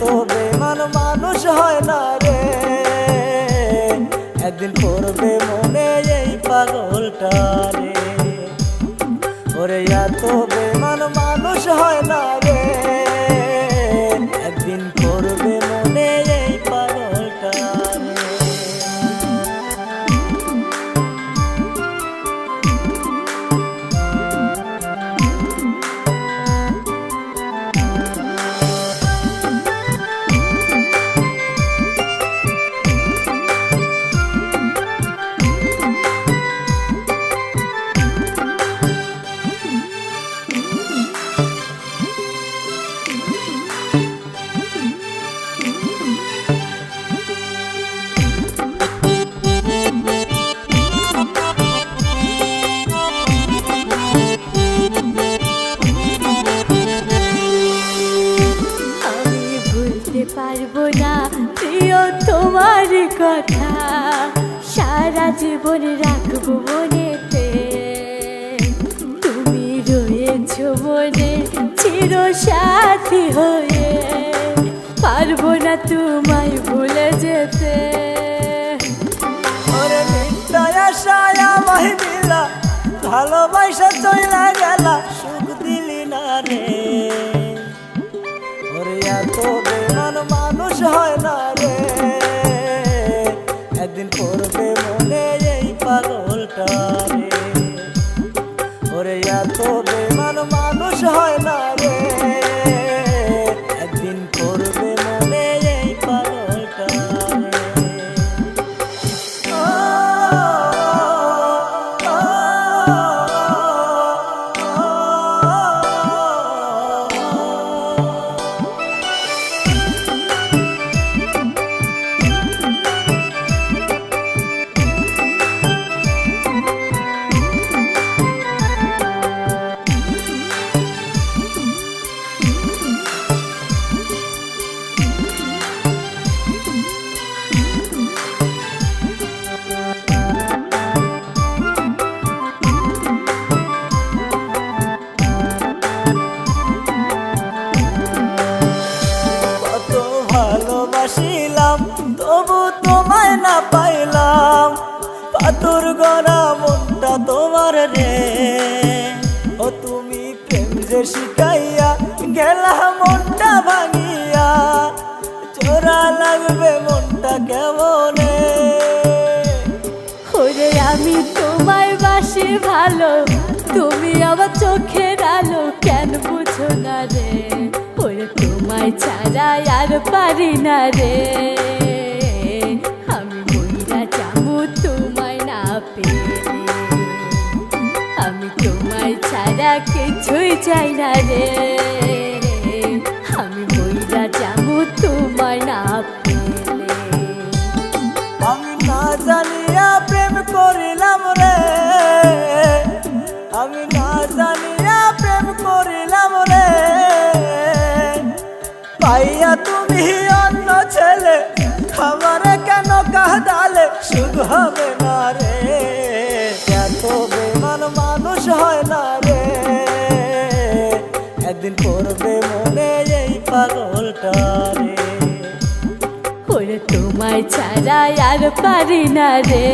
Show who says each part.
Speaker 1: না বেমান মানুষ হয় না রে। একদিন করবে মনে এই পাগলটা রে। ওরে এত বেমান
Speaker 2: সারা জীবন রাখব মনেতে। তুমি রয়েছ মনে চির সাথী হয়ে। পারব না তোমায় ভুলে যেতে।
Speaker 1: ভালোবাসা চইলা গেলা, সুখ দিলি না রে। ওরে এত বেমান মানুষ হয় না পাথর গড়া মনটা তোমার রে। ও তুমি প্রেম যে শিখাইয়া গেলা মনটা ভাঙিয়া, চোরা লাগবে মনটা কেমনে?
Speaker 2: ওরে আমি তোমায় বাসি ভালো, তুমি আমার চোখের আলো, কেন বুঝো না রে? ওরে তোমায় ছাড়া আর পারি না রে। ছাড়া কিছুই চাই না রে। আমি মহিলা যাব তোমায় না পেলে
Speaker 1: আমি না জানিয়া প্রেম করিলাম রে। আমি না জানিয়া প্রেম করিলাম রে। পাইয়া তুমি অন্য ছেলে, আমার কেন কাঁদালে? শুধু হবে না একদিন করবে মনে এই পাগলটা রে।
Speaker 2: তোমায় ছাড়া আর পারি না রে।